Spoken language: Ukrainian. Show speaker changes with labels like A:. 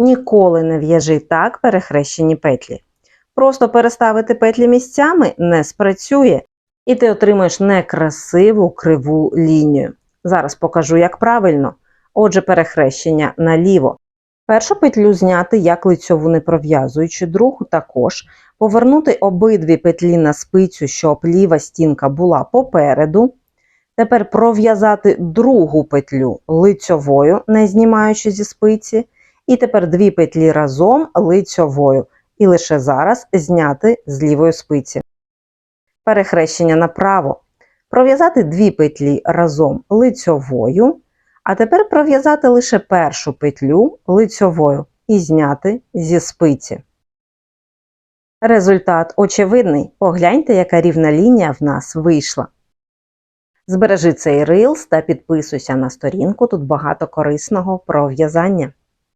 A: Ніколи не в'яжи так перехрещені петлі. Просто переставити петлі місцями не спрацює, і ти отримаєш некрасиву криву лінію. Зараз покажу, як правильно. Отже, перехрещення наліво. Першу петлю зняти як лицьову не пров'язуючи, другу також. Повернути обидві петлі на спицю, щоб ліва стінка була попереду. Тепер пров'язати другу петлю лицьовою, не знімаючи зі спиці. І тепер дві петлі разом лицьовою. І лише зараз зняти з лівої спиці. Перехрещення направо. Пров'язати дві петлі разом лицьовою. А тепер пров'язати лише першу петлю лицьовою і зняти зі спиці. Результат очевидний. Погляньте, яка рівна лінія в нас вийшла. Збережи цей рилс та підписуйся на сторінку, тут багато корисного про в'язання.